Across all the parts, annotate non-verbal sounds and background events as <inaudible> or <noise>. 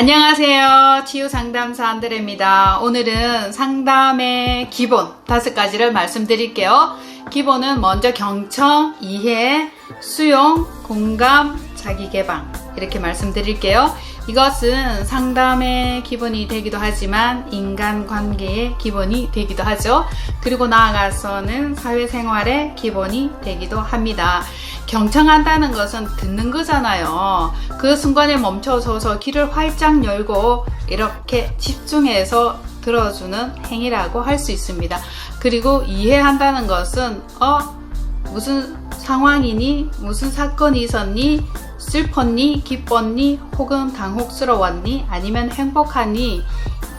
안녕하세요. 치유 상담사 안드레입니다. 오늘은 상담의 기본 다섯 가지를 말씀드릴게요. 기본은 먼저 경청, 이해, 수용, 공감, 자기 개방 이렇게 말씀드릴게요. 이것은 상담의 기본이 되기도 하지만 인간관계의 기본이 되기도 하죠. 그리고 나아가서는 사회생활의 기본이 되기도 합니다. 경청한다는 것은 듣는 거잖아요. 그 순간에 멈춰서서 귀를 활짝 열고 이렇게 집중해서 들어주는 행위라고 할 수 있습니다. 그리고 이해한다는 것은 어 무슨 상황이니 무슨 사건이 있었니 슬펐니 기뻤니 혹은 당혹스러웠니 아니면 행복하니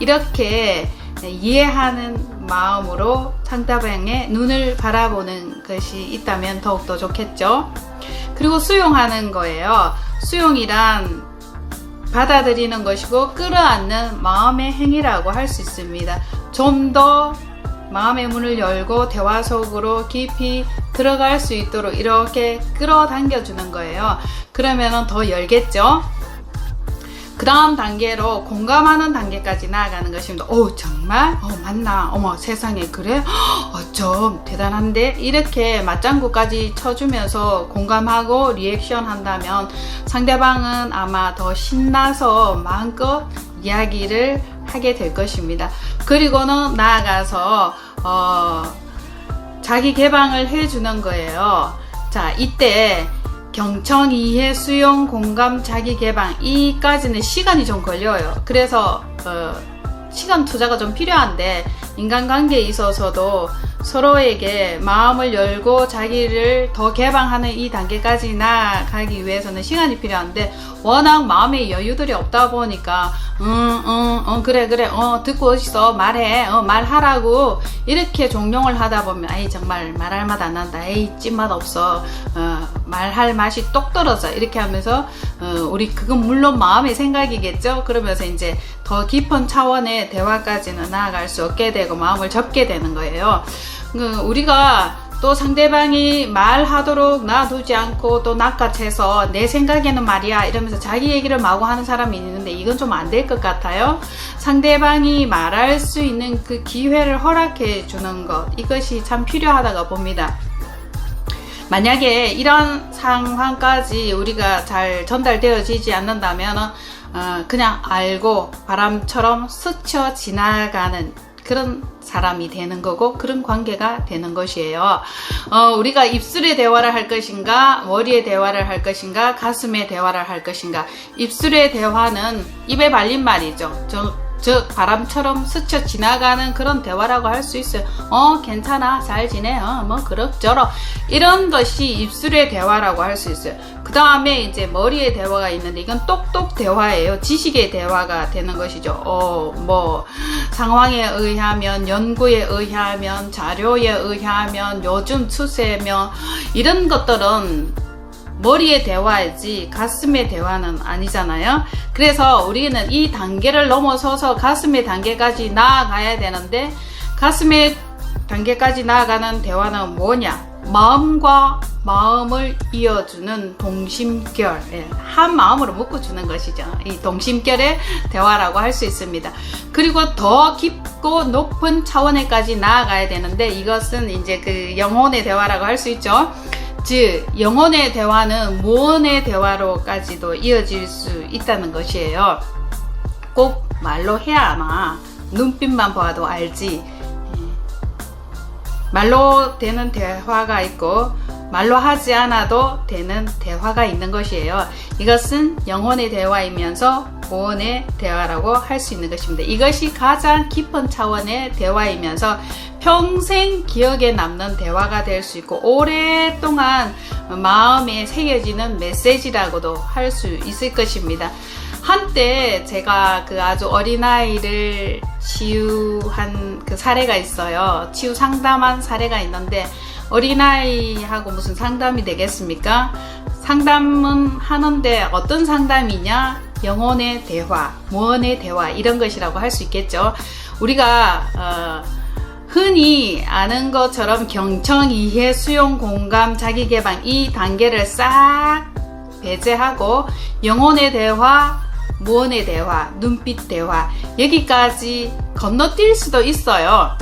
이렇게 이해하는 마음으로 상대방의 눈을 바라보는 것이 있다면 더욱더 좋겠죠. 그리고 수용하는 거예요. 수용이란 받아들이는 것이고 끌어안는 마음의 행위라고 할 수 있습니다. 좀 더 마음의 문을 열고 대화 속으로 깊이 들어갈 수 있도록 이렇게 끌어당겨 주는 거예요. 그러면 더 열겠죠? 그 다음 단계로 공감하는 단계까지 나아가는 것입니다. 오, 정말? 어, 맞나? 어머, 세상에, 그래? 어쩜 대단한데? 이렇게 맞장구까지 쳐주면서 공감하고 리액션 한다면 상대방은 아마 더 신나서 마음껏 이야기를 하게 될 것입니다. 그리고는 나아가서, 어, 자기 개방을 해주는 거예요. 자, 이때 경청, 이해, 수용, 공감, 자기 개방 이까지는 시간이 좀 걸려요. 그래서 어, 시간 투자가 좀 필요한데 인간관계에 있어서도 서로에게 마음을 열고 자기를 더 개방하는 이 단계까지 나아가기 위해서는 시간이 필요한데 워낙 마음의 여유들이 없다 보니까 응, 응, 응, 그래, 그래, 어, 듣고 있어, 말해, 어, 말하라고, 이렇게 종용을 하다 보면, 아이, 정말 말할 맛 안 난다, 에이, 찐맛 없어, 어, 말할 맛이 똑 떨어져, 이렇게 하면서, 어, 우리, 그건 물론 마음의 생각이겠죠? 그러면서 이제 더 깊은 차원의 대화까지는 나아갈 수 없게 되고, 마음을 접게 되는 거예요. 그, 우리가 또 상대방이 말하도록 놔두지 않고 또 낚아채서 내 생각에는 말이야 이러면서 자기 얘기를 마구 하는 사람이 있는데 이건 좀 안 될 것 같아요. 상대방이 말할 수 있는 그 기회를 허락해 주는 것 이것이 참 필요하다고 봅니다. 만약에 이런 상황까지 우리가 잘 전달되어지지 않는다면 어, 그냥 알고 바람처럼 스쳐 지나가는 그런 사람이 되는 거고 그런 관계가 되는 것이에요. 어, 우리가 입술의 대화를 할 것인가, 머리의 대화를 할 것인가, 가슴의 대화를 할 것인가. 입술의 대화는 입에 발린 말이죠. 저, 즉 바람처럼 스쳐 지나가는 그런 대화라고 할 수 있어요. 어 괜찮아 잘 지내 어뭐 그럭저럭 이런 것이 입술의 대화라고 할 수 있어요. 그 다음에 이제 머리의 대화가 있는데 이건 똑똑 대화예요. 지식의 대화가 되는 것이죠. 어 뭐 상황에 의하면 연구에 의하면 자료에 의하면 요즘 추세며 이런 것들은 머리의 대화이지 가슴의 대화는 아니잖아요. 그래서 우리는 이 단계를 넘어서서 가슴의 단계까지 나아가야 되는데 가슴의 단계까지 나아가는 대화는 뭐냐? 마음과 마음을 이어주는 동심결, 예, 한 마음으로 묶어주는 것이죠. 이 동심결의 대화라고 할 수 있습니다. 그리고 더 깊고 높은 차원에까지 나아가야 되는데 이것은 이제 그 영혼의 대화라고 할 수 있죠. 즉 영혼의 대화는 무언의 대화로까지도 이어질 수 있다는 것이에요. 꼭 말로 해야 아마 눈빛만 봐도 알지. 말로 되는 대화가 있고 말로 하지 않아도 되는 대화가 있는 것이에요. 이것은 영혼의 대화이면서 무언의 대화라고 할 수 있는 것입니다. 이것이 가장 깊은 차원의 대화이면서 평생 기억에 남는 대화가 될 수 있고 오랫동안 마음에 새겨지는 메시지라고도 할 수 있을 것입니다. 한때 제가 그 아주 어린아이를 치유한 그 사례가 있어요. 치유 상담한 사례가 있는데 어린아이하고 무슨 상담이 되겠습니까? 상담은 하는데 어떤 상담이냐? 영혼의 대화, 무언의 대화 이런 것이라고 할 수 있겠죠. 우리가 어, 흔히 아는 것처럼 경청, 이해, 수용, 공감, 자기 개방 이 단계를 싹 배제하고 영혼의 대화, 무언의 대화, 눈빛 대화, 여기까지 건너뛸 수도 있어요.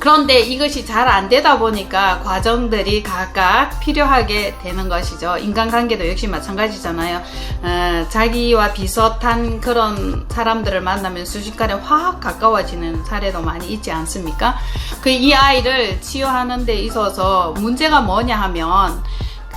그런데 이것이 잘 안 되다 보니까 과정들이 각각 필요하게 되는 것이죠. 인간관계도 역시 마찬가지잖아요. 어, 자기와 비슷한 그런 사람들을 만나면 순식간에 확 가까워지는 사례도 많이 있지 않습니까? 그 이 아이를 치유하는 데 있어서 문제가 뭐냐 하면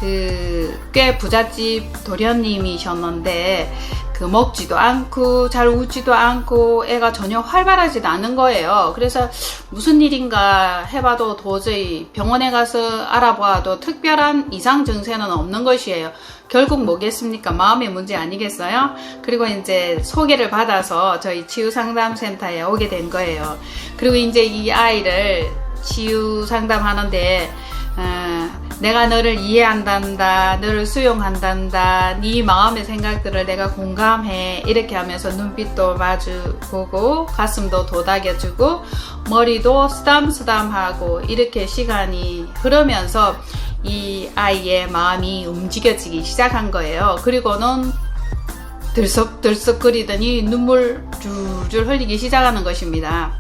그 꽤 부잣집 도련님이셨는데 그 먹지도 않고 잘 웃지도 않고 애가 전혀 활발하지도 않은 거예요. 그래서 무슨 일인가 해봐도 도저히 병원에 가서 알아봐도 특별한 이상 증세는 없는 것이에요. 결국 뭐겠습니까? 마음의 문제 아니겠어요? 그리고 이제 소개를 받아서 저희 치유상담센터에 오게 된 거예요. 그리고 이제 이 아이를 치유 상담하는데 어, 내가 너를 이해한단다, 너를 수용한단다, 네 마음의 생각들을 내가 공감해 이렇게 하면서 눈빛도 마주 보고 가슴도 도닥여주고 머리도 쓰담쓰담하고 이렇게 시간이 흐르면서 이 아이의 마음이 움직여지기 시작한 거예요. 그리고는 들썩들썩거리더니 눈물 줄줄 흘리기 시작하는 것입니다.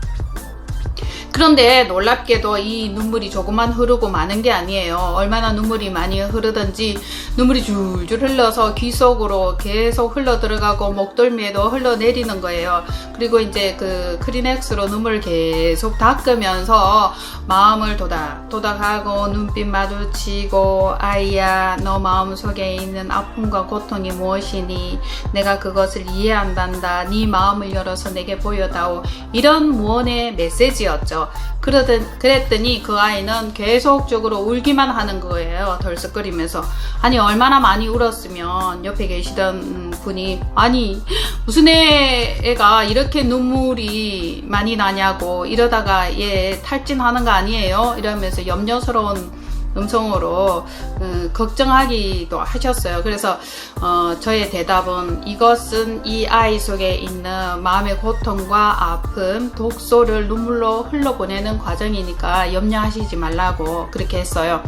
그런데 놀랍게도 이 눈물이 조금만 흐르고 마는 게 아니에요. 얼마나 눈물이 많이 흐르든지 눈물이 줄줄 흘러서 귀 속으로 계속 흘러 들어가고 목덜미에도 흘러내리는 거예요. 그리고 이제 그 크리넥스로 눈물을 계속 닦으면서 마음을 도닥 도닥하고 눈빛 마주치고 아이야 너 마음 속에 있는 아픔과 고통이 무엇이니 내가 그것을 이해한단다. 네 마음을 열어서 내게 보여다오. 이런 무언의 메시지였죠. 그러던, 그랬더니 그 아이는 계속적으로 울기만 하는 거예요. 덜썩거리면서. 아니, 얼마나 많이 울었으면 옆에 계시던 분이, 아니, 무슨 애, 애가 이렇게 눈물이 많이 나냐고, 이러다가 얘 탈진하는 거 아니에요? 이러면서 염려스러운 음성으로 음, 걱정하기도 하셨어요. 그래서 어, 저의 대답은 이것은 이 아이 속에 있는 마음의 고통과 아픔, 독소를 눈물로 흘러보내는 과정이니까 염려하시지 말라고 그렇게 했어요.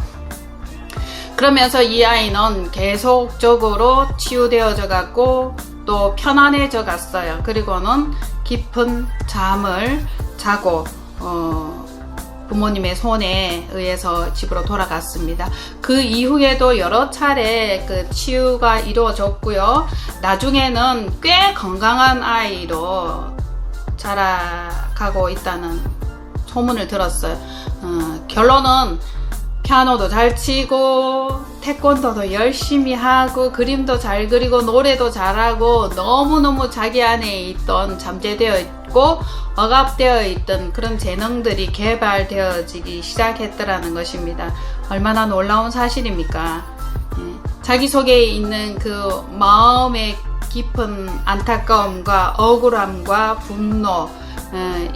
그러면서 이 아이는 계속적으로 치유되어져 갔고 또 편안해져 갔어요. 그리고는 깊은 잠을 자고 어, 부모님의 손에 의해서 집으로 돌아갔습니다. 그 이후에도 여러 차례 그 치유가 이루어졌고요. 나중에는 꽤 건강한 아이로 자라가고 있다는 소문을 들었어요. 어, 결론은 피아노도 잘 치고 태권도도 열심히 하고 그림도 잘 그리고 노래도 잘하고 너무너무 자기 안에 있던 잠재되어 있 고 억압되어 있던 그런 재능들이 개발되어지기 시작했더라는 것입니다. 얼마나 놀라운 사실입니까? 예. 자기 속에 있는 그 마음의 깊은 안타까움과 억울함과 분노 예,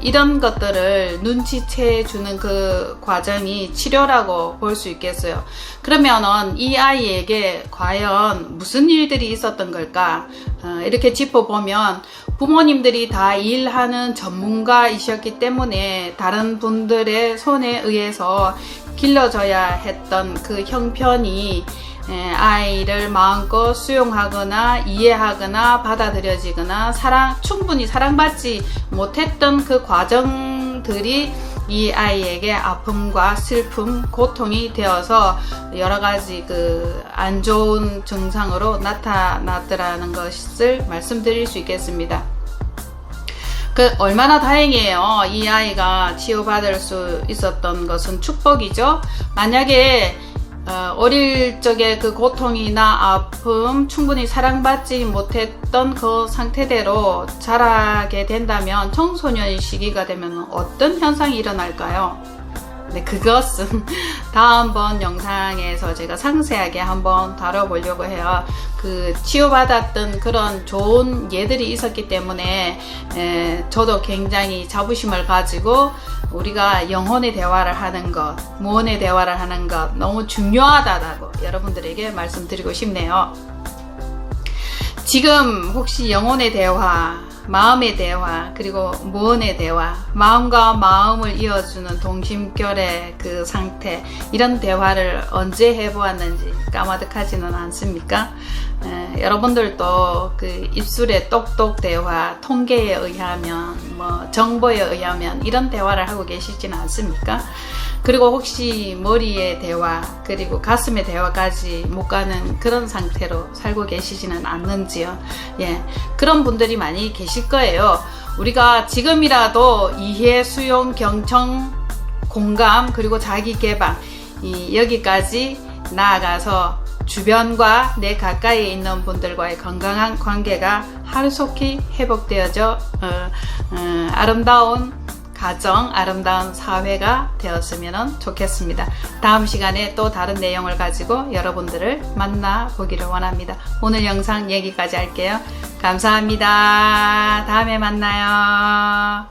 이런 것들을 눈치채 주는 그 과정이 치료라고 볼 수 있겠어요. 그러면은 이 아이에게 과연 무슨 일들이 있었던 걸까? 어, 이렇게 짚어보면 부모님들이 다 일하는 전문가이셨기 때문에 다른 분들의 손에 의해서 길러져야 했던 그 형편이 예, 아이를 마음껏 수용하거나 이해하거나 받아들여지거나 사랑 충분히 사랑받지 못했던 그 과정들이 이 아이에게 아픔과 슬픔, 고통이 되어서 여러 가지 그 안 좋은 증상으로 나타났더라는 것을 말씀드릴 수 있겠습니다. 그 얼마나 다행이에요. 이 아이가 치유받을 수 있었던 것은 축복이죠. 만약에 어, 어릴 적에 그 고통이나 아픔, 충분히 사랑받지 못했던 그 상태대로 자라게 된다면 청소년 시기가 되면 어떤 현상이 일어날까요? 네, 그것은 <laughs> 다음번 영상에서 제가 상세하게 한번 다뤄보려고 해요. 그 치유받았던 그런 좋은 예들이 있었기 때문에 에, 저도 굉장히 자부심을 가지고 우리가 영혼의 대화를 하는 것, 무언의 대화를 하는 것 너무 중요하다고 여러분들에게 말씀드리고 싶네요. 지금 혹시 영혼의 대화 마음의 대화, 그리고 무언의 대화, 마음과 마음을 이어주는 동심결의 그 상태, 이런 대화를 언제 해보았는지 까마득하지는 않습니까? 에, 여러분들도 그 입술의 똑똑 대화, 통계에 의하면, 뭐, 정보에 의하면 이런 대화를 하고 계시지는 않습니까? 그리고 혹시 머리의 대화, 그리고 가슴의 대화까지 못 가는 그런 상태로 살고 계시지는 않는지요? 예. 그런 분들이 많이 계실 거예요. 우리가 지금이라도 이해, 수용, 경청, 공감, 그리고 자기 개방, 이, 여기까지 나아가서 주변과 내 가까이에 있는 분들과의 건강한 관계가 하루속히 회복되어져 어, 어, 아름다운 가정, 아름다운 사회가 되었으면 좋겠습니다. 다음 시간에 또 다른 내용을 가지고 여러분들을 만나보기를 원합니다. 오늘 영상 여기까지 할게요. 감사합니다. 다음에 만나요.